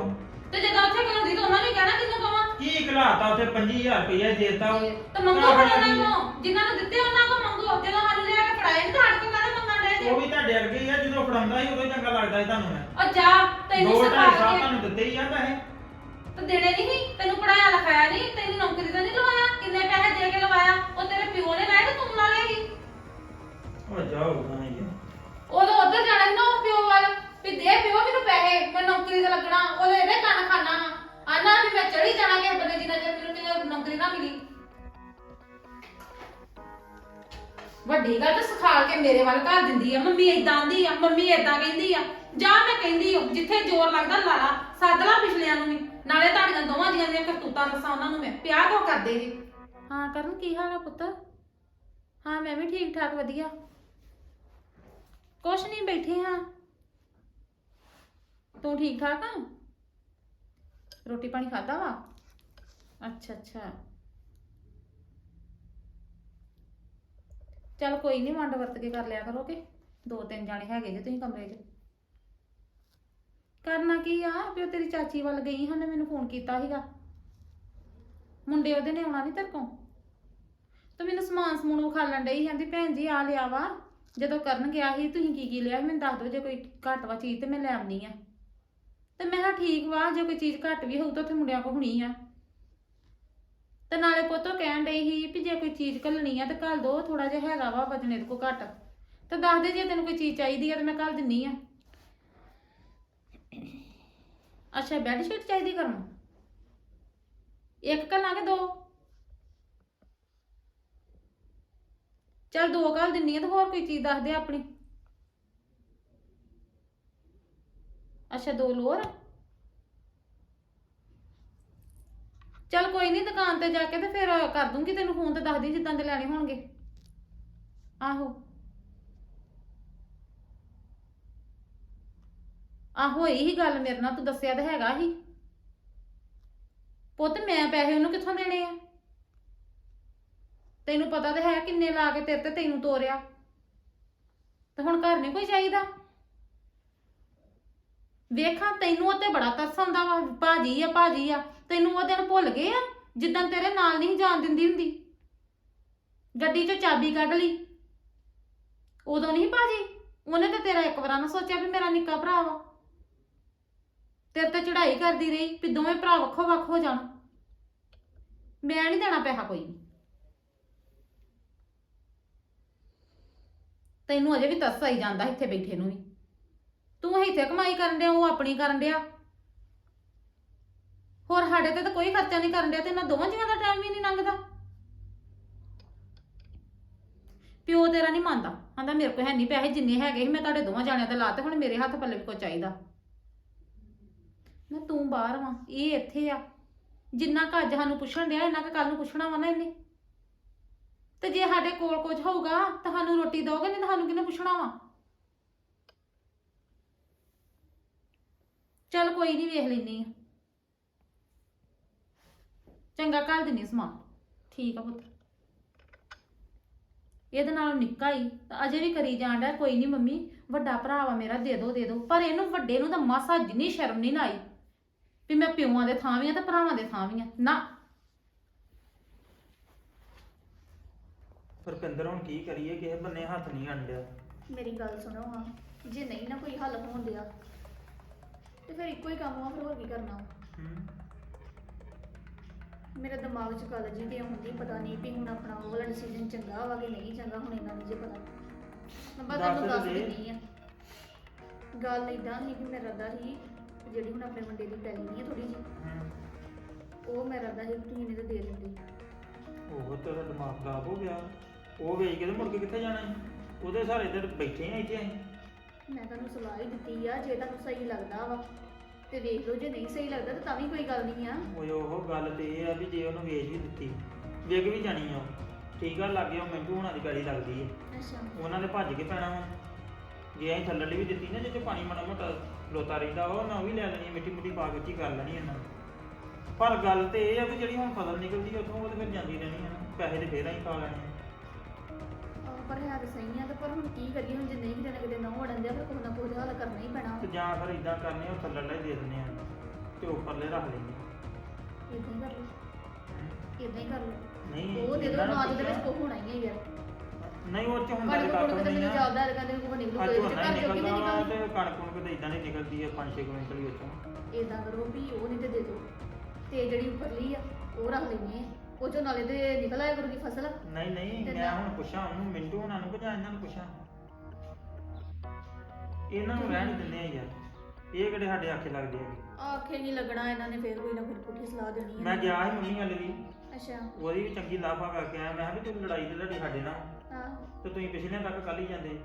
ਤੇ ਜਦੋਂ ਉੱਥੇ ਕਰਾਉਂਦੀ ਤਾਂ ਉਹਨਾਂ ਨੇ ਕਹਿਣਾ ਕਿੰਨੂੰ ਕਵਾਂ? ਕੀ ਘਲਾਤਾ ਉੱਥੇ? 25000 ਰੁਪਇਆ ਦੇਤਾ। ਤੇ ਮੰਗੋ ਹੁਣ ਉਹਨਾਂ ਕੋਲ। ਜਿਨ੍ਹਾਂ ਨੂੰ ਦਿੱਤੇ ਉਹਨਾਂ ਕੋਲ ਮੰਗੋ। ਜਦੋਂ ਸਾਨੂੰ ਲਿਆ ਕੇ ਫੜਾਏ ਤਾਂ ਹੜ ਕੇ ਕਾਹਦੇ ਮੰਗਣ ਡਏ ਉਹ ਜੇ ਵੀ ਤੁਹਾਡੇ ਵਰਗੇ ਹੀ ਆ ਜਦੋਂ ਫੜਾਉਂਦਾ ਸੀ ਉਦੋਂ ਹੀ ਚੰਗਾ ਲੱਗਦਾ ਸੀ ਤੁਹਾਨੂੰ ਮੈਂ। ਉਹ ਜਾ ਤੈਨੂੰ ਦੋ ਢਾਈ ਸਾਲ ਕੇ। ਤੁਹਾਨੂੰ ਦਿੱਤੇ ਹੀ ਆ ਪੈਸੇ। ਤੇ ਦੇਣੇ ਨਹੀਂ ਤੈਨੂੰ ਪੜਾਇਆ ਲਿਖਾਇਆ ਨਹੀਂ? ਤੈਨੂੰ ਨੌਕਰੀ ਤਾਂ ਨਹੀਂ ਲਵਾਇਆ? ਕਿੰਨੇ ਪੈਸੇ ਦੇ ਕੇ ਲਵਾਇਆ? ਉਹ ਤੇਰੇ ਪਿਓ ਨੇ ਲਾਏ ਤੇ ਤੂੰ ਲਾ ਲਏਗੀ ਓ ਜਾਓ ਗਾਂ ਜੀ ਉਦੋਂ ਉੱਧਰ ਜਾਣਾ ਸੀ ਨਾ ਉਹ ਪਿਓ ਵੱਲ। ਵੀ ਦੇ ਪਿਓ ਮੈਨੂੰ ਪੈਸੇ ਮੈਂ ਨੌਕਰੀ ਤੇ ਲੱਗਣਾ। ਉਹਦੇ ਇਹਦੇ ਕੰਨ ਖਾਣਾ ਆਨਾ ਵੀ ਮੈਂ ਚੜੀ ਜਾਣਾ ਕਿਸੇ ਬੰਦੇ ਜਿੰਨਾ ਚਿਰ ਮੈਨੂੰ ਕਿਤੇ ਨੌਕਰੀ ਨਾ ਮਿਲੀ। ਵੱਡੀ ਗੱਲ ਤਾਂ ਸਿਖਾ ਕੇ ਮੇਰੇ ਵੱਲ ਘਰ ਦਿੰਦੀ ਆ। ਮੰਮੀ ਏਦਾਂ ਆਂਦੀ ਆ ਮੰਮੀ ਏਦਾਂ ਕਹਿੰਦੀ ਆ। ਜਾਂ ਮੈਂ ਕਹਿੰਦੀ ਹਾਂ ਜਿੱਥੇ ਜ਼ੋਰ ਲੱਗਦਾ ਲਾ ਲਾ ਸੱਦ ਲਾ ਪਿਛਲਿਆਂ ਨੂੰ ਵੀ। ਨਾਲੇ ਤੁਹਾਡੀਆਂ ਦੋਵਾਂ ਜੀਆਂ ਦੀਆਂ ਕਰਤੂਤਾਂ ਦੱਸਾਂ ਉਹਨਾਂ ਨੂੰ ਮੈਂ। ਪਿਆਰ ਕੋ ਕਰਦੇ ਜੀ? ਹਾਂ, ਕਰਨ, ਕੀ ਹਾਲ ਆ ਪੁੱਤ? ਹਾਂ, ਮੈਂ ਵੀ ਠੀਕ ਠਾਕ, ਵਧੀਆ। ਕੁਛ ਨਹੀਂ, ਬੈਠੇ ਹਾਂ। ਤੂੰ ਠੀਕ ਠਾਕ ਆ? ਰੋਟੀ ਪਾਣੀ ਖਾਦਾ ਵਾ? ਅੱਛਾ ਅੱਛਾ। ਚੱਲ ਕੋਈ ਨਹੀਂ, ਵੰਡ ਵਰਤ ਕੇ ਕਰ ਲਿਆ ਕਰੋ ਕਿ। ਦੋ ਤਿੰਨ ਜਾਣੇ ਹੈਗੇ ਜੇ ਤੁਸੀਂ ਕਮਰੇ 'ਚ। ਕਰਨਾ ਕੀ ਆ? ਵੀ ਉਹ ਤੇਰੀ ਚਾਚੀ ਵੱਲ ਗਈ ਉਹਨੇ ਮੈਨੂੰ ਫੋਨ ਕੀਤਾ ਸੀਗਾ। ਮੁੰਡੇ ਉਹਦੇ ਨੇ ਆਉਣਾ ਨਹੀਂ ਤੇਰੇ ਕੋਲ? ਤੇ ਮੈਨੂੰ ਸਮਾਨ ਸਮੂਨ ਵਿਖਾਲਣ ਡਈ ਕਹਿੰਦੀ ਭੈਣ ਜੀ ਆ ਲਿਆ ਵਾ। ਜਦੋਂ ਕਰਨ ਗਿਆ ਸੀ, ਤੁਸੀਂ ਕੀ ਕੀ ਲਿਆ ਸੀ? ਮੈਨੂੰ ਦੱਸ ਦਿਓ, ਜੇ ਕੋਈ ਘੱਟ ਵਾ ਚੀਜ਼ ਤੇ ਮੈਂ ਲੈ ਆਉਣੀ ਆ। ਤੇ ਮੈਂ ਕਿਹਾ ਠੀਕ ਵਾ, ਜੇ ਕੋਈ ਚੀਜ਼ ਘੱਟ ਵੀ ਹੋਊ ਤਾਂ ਉੱਥੇ ਮੁੰਡਿਆਂ ਕੋ ਹੋਣੀ ਆ। ਤੇ ਨਾਲੇ ਪੁੱਤੋ ਕਹਿਣ ਡਈ ਸੀ ਵੀ ਜੇ ਕੋਈ ਚੀਜ਼ ਘੱਲਣੀ ਆ ਤੇ ਘੱਲ ਦੋ ਥੋੜਾ ਜਿਹਾ ਹੈਗਾ ਵਾ ਵਜਨੇ ਦੇ ਕੋ ਘੱਟ। ਤੇ ਦੱਸ ਦੇ ਜੇ ਤੈਨੂੰ ਕੋਈ ਚੀਜ਼ ਚਾਹੀਦੀ ਆ ਤੇ ਮੈਂ ਘੱਲ ਦਿੰਨੀ ਆ। ਅੱਛਾ ਬੈੱਡ ਸ਼ੀਟ ਚਾਹੀਦੀ ਕਰਨ ਇੱਕ ਘੱਲਾਂਗੇ ਦੋ? ਚਲ ਦੋ ਘੱਲ ਦਿੰਨੀ ਆ ਤੇ ਹੋਰ ਕੋਈ ਚੀਜ਼ ਦੱਸ ਦੇ ਆਪਣੀ। ਅੱਛਾ, ਦੋ ਲੋਰ? ਚਲ ਕੋਈ ਨਹੀਂ ਦੁਕਾਨ ਤੇ ਜਾ ਕੇ ਤੇ ਫਿਰ ਕਰ ਦੂੰਗੀ ਤੈਨੂੰ ਫੋਨ ਤੇ ਦੱਸ ਦੀ ਜਿੱਦਾਂ ਦੇ ਲੈਣੇ ਹੋਣਗੇ। ਆਹੋ। ਆਹੋ, ਇਹੀ ਗੱਲ ਮੇਰੇ ਨਾਲ ਤੂੰ ਦੱਸਿਆ ਤਾਂ ਹੈਗਾ ਹੀ ਪੁੱਤ, ਮੈਂ ਪੈਸੇ ਉਹਨੂੰ ਕਿੱਥੋਂ ਦੇਣੇ ਆ? ਤੈਨੂੰ ਪਤਾ ਤਾਂ ਹੈ ਕਿੰਨੇ ਲਾ ਕੇ ਤੇਰੇ ਤੇ ਤੈਨੂੰ ਤੋਰਿਆ। ਤੇ ਹੁਣ ਘਰ ਨਹੀਂ ਕੋਈ ਚਾਹੀਦਾ। ਵੇਖਾਂ, ਤੈਨੂੰ ਉੱਤੇ ਬੜਾ ਤਰਸ ਆਉਂਦਾ ਵਾ, ਭਾਜੀ ਆ ਭਾਜੀ ਆ। ਤੈਨੂੰ ਉਹ ਦਿਨ ਭੁੱਲ ਗਏ ਆ ਜਿੱਦਾਂ ਤੇਰੇ ਨਾਲ ਨਹੀਂ ਜਾਣ ਦਿੰਦੀ ਹੁੰਦੀ। ਗੱਡੀ ਚ ਚਾਬੀ ਕੱਢ ਲਈ। ਉਦੋਂ ਨਹੀਂ ਭਾਜੀ? ਉਹਨੇ ਤਾਂ ਤੇਰਾ ਇੱਕ ਵਾਰ ਨਾ ਸੋਚਿਆ ਵੀ ਮੇਰਾ ਨਿੱਕਾ ਭਰਾ ਵਾ। ਤੇਰੇ ਤੇ ਚੜ੍ਹਾਈ ਕਰਦੀ ਰਹੀ ਵੀ ਦੋਵੇਂ ਭਰਾ ਵੱਖੋ ਵੱਖ ਹੋ ਜਾਣ। ਮੈਂ ਨਹੀਂ ਦੇਣਾ ਪੈਸਾ ਕੋਈ ਵੀ। ਤੈਨੂੰ ਅਜੇ ਵੀ ਤਰਸ ਆਈ ਜਾਂਦਾ ਇੱਥੇ ਬੈਠੇ ਨੂੰ ਵੀ। ਤੂੰ ਇੱਥੇ ਕਮਾਈ ਕਰਨ ਡਿਆ, ਉਹ ਆਪਣੀ ਕਰਨ ਡਿਆ। ਹੋਰ ਸਾਡੇ ਤੇ ਤਾਂ ਕੋਈ ਖਰਚਾ ਨਹੀਂ ਕਰਨ ਡਿਆ ਤੇ ਇਹਨਾਂ ਦੋਵਾਂ ਜੀਆਂ ਦਾ ਟਾਈਮ ਵੀ ਨਹੀਂ ਲੰਘਦਾ। ਪਿਓ ਤੇਰਾ ਨਹੀਂ ਮੰਨਦਾ। ਆਂਦਾ ਮੇਰੇ ਕੋਲ ਹੈ ਨਹੀਂ ਪੈਸੇ, ਜਿੰਨੇ ਹੈਗੇ ਸੀ ਮੈਂ ਤੁਹਾਡੇ ਦੋਵਾਂ ਜਾਣਿਆਂ ਤੇ ਲਾਤੇ ਹੁਣ ਮੇਰੇ ਹੱਥ ਪੱਲੇ ਵੀ ਕੁਝ ਚਾਹੀਦਾ। ਮੈਂ ਤੂੰ ਬਾਹਰ ਵਾਂ, ਇਹ ਇੱਥੇ ਆ। ਜਿੰਨਾ ਕੁ ਅੱਜ ਸਾਨੂੰ ਪੁੱਛਣ ਡਿਆ, ਇੰਨਾ ਕੁ ਕੱਲ ਨੂੰ ਪੁੱਛਣਾ ਵਾ ਨਾ ਇਹਨੇ। ਤੇ ਜੇ ਸਾਡੇ ਕੋਲ ਕੁਝ ਹੋਊਗਾ ਤੁਹਾਨੂੰ ਰੋਟੀ ਦੋਗੇ ਨਹੀਂ ਤੁਹਾਨੂੰ ਕਿਹਨੇ ਪੁੱਛਣਾ ਵਾ? ਚੱਲ ਕੋਈ ਨਹੀਂ ਵੇਖ ਲੈਨੀ ਆ। ਚੰਗਾ ਕਰ ਦਿੰਨੀ ਸਮਾਨ। ਠੀਕ ਆ ਪੁੱਤ। ਇਹਦੇ ਨਾਲ ਨਿੱਕਾ ਹੀ, ਤਾਂ ਅਜੇ ਵੀ ਕਰੀ ਜਾਣ ਡਿਆ। ਕੋਈ ਨਹੀਂ ਮੰਮੀ, ਵੱਡਾ ਭਰਾ ਵਾ ਮੇਰਾ, ਦੇ ਦੋ ਦੇ ਦੋ। ਪਰ ਇਹਨੂੰ ਵੱਡੇ ਨੂੰ ਤਾਂ ਮਾਸਾ ਜਿੰਨੀ ਸ਼ਰਮ ਨਹੀਂ ਨਾ ਆਈ। ਵੀ ਮੈਂ ਪਿਓਾਂ ਦੇ ਥਾਂ ਵੀ ਆ ਤੇ ਭਰਾਵਾਂ ਦੇ ਥਾਂ ਵੀ ਆ। ਨਾ। ਫਰਪਿੰਦਰ ਹੁਣ ਕੀ ਕਰੀਏ? ਕਿਸੇ ਬੰਨੇ ਹੱਥ ਨਹੀਂ ਅੰਡਿਆ ਮੇਰੀ ਗੱਲ ਸੁਣੋ ਹਾਂ। ਜੇ ਨਹੀਂ ਨਾ ਕੋਈ ਹੱਲ ਹੋਣ ਦਿਆ ਤੇ ਫਿਰ ਇੱਕੋ ਹੀ ਕੰਮ ਆ ਫਿਰ ਹੋਰ ਕੀ ਕਰਨਾ? ਹੂੰ। ਮੇਰੇ ਦਿਮਾਗ 'ਚ ਗੱਲ ਜੀ ਤੇ ਹੁੰਦੀ ਪਤਾ ਨਹੀਂ ਵੀ ਹੁਣ ਆਪਣਾ ਉਹ ਵਾਲਾ ਡਿਸੀਜਨ ਚੰਗਾ ਵਾ ਕਿ ਨਹੀਂ ਚੰਗਾ ਹੁਣ ਇਹਨਾਂ ਨੂੰ ਜੇ ਪਤਾ। ਮੈਂ ਬਸ ਤੁਹਾਨੂੰ ਦੱਸ ਦੇ। ਦਿੰਦੀ ਆ। ਗੱਲ ਇਦਾਂ ਸੀ ਕਿ ਮੇਰਾ ਰੱਦਾ ਸੀ ਕਿ ਜਿਹੜੀ ਹੁਣ ਆਪਣੇ ਮੁੰਡੇ ਦੀ ਪੈਲੀ ਨਹੀਂ ਹੈ ਥੋੜੀ ਜੀ ਹੂੰ ਉਹ ਮੇਰਾ ਰੱਦਾ ਸੀ ਤੁਸੀਂ ਇਹਨੇ ਤੇ ਦੇ ਦਿੰਦੇ। ਉਹ ਤੇਰਾ ਦਿਮਾਗ ਖਰਾਬ ਹੋ ਗਿਆ। ਉਹ ਵੇਚ ਕੇ ਤੇ ਮੁੜ ਕੇ ਕਿੱਥੇ ਜਾਣਾ ਹੈ ਉਹਦੇ ਸਾਰੇ ਤੇ ਬੈਠੇ ਆ ਇੱਥੇ ਅਸੀਂ। ਮੈਂ ਤੁਹਾਨੂੰ ਸਲਾਹ ਹੀ ਦਿੱਤੀ ਆ ਜੇ ਤੁਹਾਨੂੰ ਸਹੀ ਲੱਗਦਾ ਵਾ ਤੇ ਵੇਖ ਲਓ ਜੇ ਨਹੀਂ ਸਹੀ ਲੱਗਦਾ ਤਾਂ ਤਾਂ ਵੀ ਕੋਈ ਗੱਲ ਨਹੀਂ ਆ। ਉਹ ਉਹ ਗੱਲ ਤੇ ਇਹ ਆ ਵੀ ਜੇ ਉਹਨੂੰ ਵੇਚ ਵੀ ਦਿੱਤੀ ਵਿਕ ਵੀ ਜਾਣੀ ਆ ਉਹ। ਠੀਕ ਆ ਲੱਗ ਗਿਆ ਮਿੰਟੂ ਹੋਣਾ ਦੀ ਗਾੜੀ ਲੱਗਦੀ ਹੈ ਅੱਛਾ। ਉਹਨਾਂ ਦੇ ਭੱਜ ਕੇ ਪੈਣਾ ਵਾ। ਜੇ ਅਸੀਂ ਥੱਲੜੀ ਵੀ ਦਿੱਤੀ ਨਾ ਜਿੱਥੇ ਪਾਣੀ ਮਾੜਾ ਮੋਟਾ ਲੋਤਾ ਰਹਿੰਦਾ ਉਹ ਨਾ ਵੀ ਲੈ ਲੈਣੀ ਆ, ਮਿੱਟੀ ਮੁੱਟੀ ਪਾ ਕੇ ਉੱਚੀ ਕਰ ਲੈਣੀ ਇਹਨਾਂ ਨੇ। ਪਰ ਗੱਲ ਤੇ ਇਹ ਆ ਵੀ ਜਿਹੜੀ ਹੁਣ ਫਸਲ ਨਿਕਲਦੀ ਉੱਥੋਂ ਉਹ ਤੇ ਫਿਰ ਜਾਂਦੀ ਰਹਿਣੀ ਆ ਨਾ। ਪੈਸੇ ਤੇ ਫੇਰ ਅਸੀਂ ਪਾ ਲੈਣੇ ਆ। ਆਹ ਪਰ ਹੈ ਤਾਂ ਸਹੀ ਆ ਤੇ ਪਰ ਹੁਣ ਕੀ ਕਰੀਏ ਹੁਣ ਜੇ ਨਹੀਂ ਕਿਤੇ ਨਾ ਕਿਤੇ ਨਾ ਵੜਨ ਦਿਆ ਫਿਰ ਕੋਈ ਨਾ ਕੋਈ ਹੱਲ ਕਰਨਾ ਹੀ ਪੈਣਾ ਤੇ ਜਾਂ ਫਿਰ ਇਦਾਂ ਕਰਨੇ ਆ, ਉਹ ਥੱਲੜਾ ਹੀ ਦੇ ਦਿੰਦੇ ਆ ਤੇ ਉੱਪਰਲੇ ਰੱਖ ਲੈਂਦੇ ਇਦਾਂ ਹੀ ਕਰ ਲਓ ਇਦਾਂ ਹੀ ਕਰ ਲਓ ਨਹੀਂ ਉਹ ਦੇ ਦੋ ਇਹਨਾਂ ਨੂੰ ਨਾ ਦੇ ਵਿੱਚ ਕੋ ਹੋਣਾ ਹੀ ਹੈ ਯਾਰ ਨਹੀਂ ਉਹ ਚ ਹੁੰਦਾ ਕਣਕ ਤੇ ਕੱਖ ਕੋਲ ਨਹੀਂ ਮੈਨੂੰ ਆ। ਜਾਪਦਾ ਹੈ ਕਹਿੰਦੇ ਕੋ ਨਿਕਲੂ ਅੱਜ ਕੋਈ ਝੋਨਾ ਘਰ ਹੀ ਚੋਂ ਕਿਤੇ ਨਿਕਲਦਾ ਵਾ ਨਿਕਲ ਤੇ ਕਣਕ ਕੁਣਕ ਤੇ ਇਦਾਂ ਨਹੀਂ ਨਿਕਲਦੀ ਹੈ 5-6 ਕੁਇੰਟਲ ਵਿੱਚੋਂ ਇਦਾਂ ਕਰੋ ਵੀ ਉਹ ਨਹੀਂ ਤੇ ਦੇ ਦਿਓ ਤੇ ਜਿਹੜੀ ਉੱਪਰਲੀ ਆ ਉਹ ਰੱਖ ਲੈਣੀ ਉਹ ਚੋਂ ਨਾਲੇ ਤੇ ਨਿਕਲ ਆਇਆ ਕਰੂਗੀ ਫਸਲ। ਨਹੀਂ ਨਹੀਂ ਤੇ ਮੈਂ ਨਾ- ਹੁਣ ਪੁੱਛਾਂ ਉਹਨੂੰ ਮਿੰਟੂ ਹੋਣਾ ਨੂੰ ਕਿ ਜਾਂ ਇਹਨਾਂ ਨੂੰ ਪੁੱਛਾਂ? ਇਹਨਾਂ ਨੂੰ ਰਹਿਣ ਦਿੰਦੇ ਆ ਯਾਰ। ਇਹ ਕਿਹੜੇ ਸਾਡੇ ਆਖੇ ਲੱਗਦੇ ਆ? ਆਖੇ ਨਹੀਂ ਲੱਗਣਾ ਇਹਨਾਂ ਨੇ ਫੇਰ ਕੋਈ ਨਾ ਕੋਈ ਪੁੱਠੀ ਸਲਾਹ ਦੇਣੀ ਹੈ ਮੈਂ ਗਿਆ ਸੀ ਮੰਮੀ ਵਾਲੇ ਦੀ ਅੱਛਾ। ਉਹਦੀ ਵੀ ਚੰਗੀ ਲਾਫਾ ਕਰਕੇ ਆਇਆ ਮੈਂ ਕਿਹਾ ਵੀ ਤੂੰ ਲੜਾਈ ਤੇ ਲੜੀ ਸਾਡੇ ਨਾਲ। ਹਾਂ ਤੇ ਤੁਸੀਂ ਪਿਛਲੇ ਤੱਕ ਕੱਲ ਹੀ ਜਾਂਦੇ।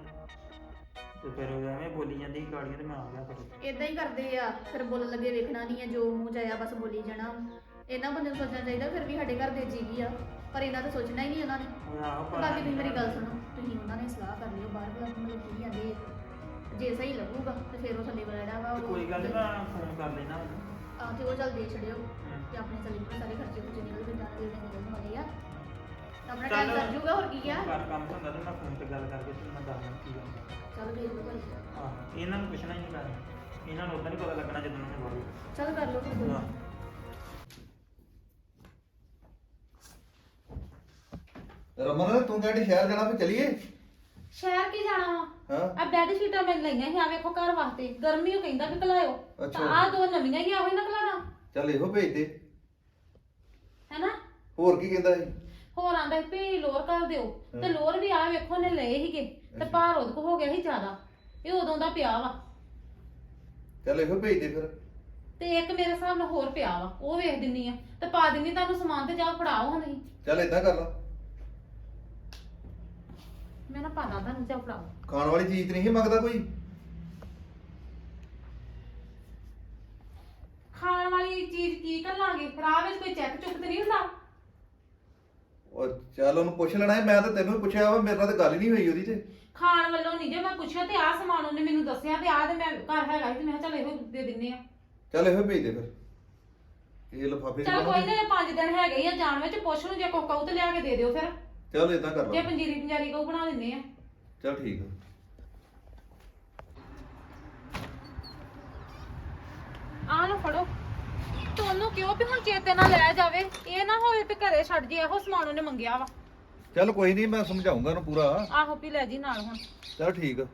ਤੇ ਫਿਰ ਉਹ ਐਵੇਂ ਬੋਲੀ ਜਾਂਦੀ ਸੀ ਗਾੜੀਆਂ ਤੇ ਮੈਂ ਆ ਗਿਆ ਫਿਰ ਇਦਾਂ ਹੀ ਕਰਦੇ ਆ। ਫਿਰ ਬੋਲਣ ਲੱਗੇ ਵੇਖਣਾ ਨਹੀਂ ਆ ਜੋ ਮੂੰਹ ਚ ਆਇਆ ਬਸ ਬੋਲੀ ਜਾਣਾ। ਇਹਨਾਂ ਬੰਦੇ ਨੂੰ ਸੋਚਣਾ ਚਾਹੀਦਾ ਫਿਰ ਵੀ ਸਾਡੇ ਘਰ ਦੇ ਜੀਵੀ ਆ। ਪਰ ਇਹਨਾਂ ਤਾਂ ਸੋਚਣਾ ਹੀ ਨਹੀਂ ਉਹਨਾਂ ਨੇ। ਉਹ ਆਹੋ ਤੇ ਪਰ ਬਾਕੀ ਤੁਸੀਂ ਮੇਰੀ ਗੱਲ ਸੁਣੋ ਤੁਸੀਂ ਉਹਨਾਂ ਨੇ ਸਲਾਹ ਕਰ ਲਿਓ ਬਾਹਰ ਬੁਲਾ ਮਤਲਬ ਕੀ ਜਾਂਦੇ ਆ। ਜੇ ਸਹੀ ਲੱਗੂਗਾ ਤੇ ਫਿਰ ਉਹ ਥੱਲੇ ਬੁਲਾਣਾ ਵਾ ਉਹ- ਕੋਈ ਗੱਲ ਨਹੀਂ ਮੈਂ ਫੋਨ ਕਰ ਲੈਣਾ। ਆ ਤੇ ਉਹ ਚੱਲ ਦੇ ਛੜਿਓ ਕਿ ਆਪਣੇ ਚਲੀ ਸਾਰੇ ਖਰਚੇ ਖੁਰਚੇ ਨਿਕਲ ਕੇ ਜਾਣਗੇ ਉਹਨੇ ਨਿਕਲਣ ਵਾਲੇ ਆ। ਤਾਂ ਆਪਣਾ ਟਾਈਮ ਚੱਲ। ਕਰ ਜੂਗਾ ਹੋਰ ਕੀ ਆ? ਘਰ ਕੰਮ ਹੁੰਦਾ ਤੇ ਮੈਂ ਫੋਨ ਤੇ ਗੱਲ ਕਰਕੇ ਤੇ ਮੈਂ ਦੱਸ ਦਿੰਦਾ ਕੀ ਗੱਲ ਚੱਲ ਵੇਖ ਲਓ ਭਾਈ ਆਹ ਇਹਨਾਂ ਨੂੰ ਪੁੱਛਣਾ ਹੀ ਨਹੀਂ ਪੈਣਾ। ਇਹਨਾਂ ਨੂੰ ਉਦਾਂ ਨਹੀਂ ਪਤਾ ਲੱਗਣਾ ਜਦੋਂ ਉਹਨੇ ਬੋਲੀ ਚੱਲ ਕਰ ਲਓ ਫਿਰ ਹਾਂ। ਰਮਨ ਤੂੰ ਕਹਿੰਦੀ ਸ਼ਹਿਰ ਜਾਣਾ ਫੇ ਚਲੀਏ? ਸ਼ਹਿਰ ਕੀ ਜਾਣਾ ਵਾ? ਹਾਂ। ਆ ਬੈੱਡ ਸ਼ੀਟਾਂ ਮੈਂ ਲਈਆਂ ਸੀ ਆ ਵੇਖੋ ਘਰ ਵਾਸਤੇ। ਗਰਮੀ ਉਹ ਕਹਿੰਦਾ ਵੀ ਕਲਾਇਓ ਅੱਛਾ। ਤਾਂ ਆ ਦੋ ਨਵੀਆਂ ਹੀ ਆਹੋ ਨਾ ਕਲਾਣਾ ਚੱਲ ਇਹੋ ਭੇਜ ਦੇ। ਹੈਨਾ? ਹੋਰ ਕੀ ਕਹਿੰਦਾ ਸੀ? ਹੋਰ ਆਂਦਾ ਵੀ ਲੋਰ ਕਰ ਦਿਓ। ਤੇ। ਲੋਰ ਵੀ ਆ ਵੇਖੋ ਨੇ ਲਏ ਸੀਗੇ। ਤੇ ਭਾਰ ਉਹਦੇ ਕੋ ਹੋ ਗਿਆ ਸੀ ਜ਼ਿਆਦਾ। ਇਹ ਉਦੋਂ ਦਾ ਪਿਆ ਵਾ। ਚੱਲ ਇਹੋ ਭੇਜ ਦੇ ਫਿਰ। ਤੇ ਇੱਕ ਮੇਰੇ ਹਿਸਾਬ ਨਾਲ ਹੋਰ ਪਿਆ ਵਾ। ਉਹ ਵੇਖ ਦਿੰਨੀ ਆ। ਤੇ ਪਾ ਦਿੰਨੀ ਤੁਹਾਨੂੰ ਸਮਾਨ ਤੇ ਜਾ ਫੜਾਓ ਨਹੀਂ ਚੱਲ ਇਦਾਂ ਕਰ ਲਾ। ਮੈਂ ਨਾ ਪਾਦਾ ਤੁਹਾਨੂੰ ਜਾ ਫੜਾਓ। ਖਾਣ ਵਾਲੀ ਚੀਜ਼ ਨਹੀਂ ਮੰਗਦਾ ਕੋਈ? ਖਾਣ ਵਾਲੀ ਚੀਜ਼ ਕੀ ਕੱਲਾਂਗੇ ਰਾਹ ਵਿੱਚ ਕੋਈ ਚੈੱਕ ਚੁੱਕ ਤੇ ਨਹੀਂ ਹੁੰਦਾ? ਉਹ ਚੱਲ ਉਹਨੂੰ ਪੁੱਛ ਲੈਣਾ ਸੀ ਮੈਂ ਤਾਂ ਤੈਨੂੰ ਪੁੱਛਿਆ ਵਾ ਮੇਰੇ ਨਾਲ ਤਾਂ ਗੱਲ ਹੀ ਨਹੀਂ ਹੋਈ ਉਹਦੀ ਤੇ। ਖਾਣ ਵੱਲੋਂ ਨਹੀਂ ਜੇ ਮੈਂ ਪੁੱਛਿਆ ਤੇ ਆਹ ਸਮਾਨ ਉਹਨੇ ਮੈਨੂੰ ਦੱਸਿਆ ਤੇ ਆਹ ਤੇ ਮੈਂ ਘਰ ਹੈਗਾ ਸੀ ਤੇ ਮੈਂ ਕਿਹਾ ਚੱਲ ਇਹੋ ਦੇ ਦਿੰਨੇ ਆ। ਚੱਲ ਇਹੋ ਭੇਜ ਦੇ ਫਿਰ। ਇਹ ਲਫਾਫੇ ਚੱਲ ਕੋਈ ਨਾ ਇਹ ਪੰਜ ਦਿਨ ਹੈਗੇ ਹੀ ਆ ਜਾਣ ਵਿੱਚ ਪੁੱਛ ਨੂੰ ਜੇ ਕੋਈ ਕਹੂ ਤੇ ਲਿਆ ਕੇ ਦੇ ਦਿਓ ਫਿਰ। ਚੱਲ ਇਦਾਂ ਕਰ ਜੇ ਲਾ। ਪੰਜੀਰੀ ਪੰਜਾਰੀ ਕਹੂ ਬਣਾ ਦਿੰਨੇ ਆ। ਚੱਲ ਠੀਕ ਆ। ਆਹ ਲਓ ਫੜੋ। ਤੁਹਾਨੂੰ ਕਿਉਂ ਵੀ ਹੁਣ ਚੇਤੇ ਨਾਲ ਲੈ ਜਾਵੇ? ਇਹ ਨਾ ਹੋਵੇ ਤੇ ਘਰੇ ਛੱਡ ਜੇ ਇਹੋ ਸਮਾਨ ਉਹਨੇ ਮੰਗਿਆ ਵਾ। ਚੱਲ ਕੋਈ ਨਹੀਂ ਮੈਂ ਸਮਝਾਉਂਗਾ ਉਹਨੂੰ ਪੂਰਾ। ਆਹੋ ਵੀ ਲੈ ਜੀ ਨਾਲ ਹੁਣ। ਚੱਲ ਠੀਕ ਆ।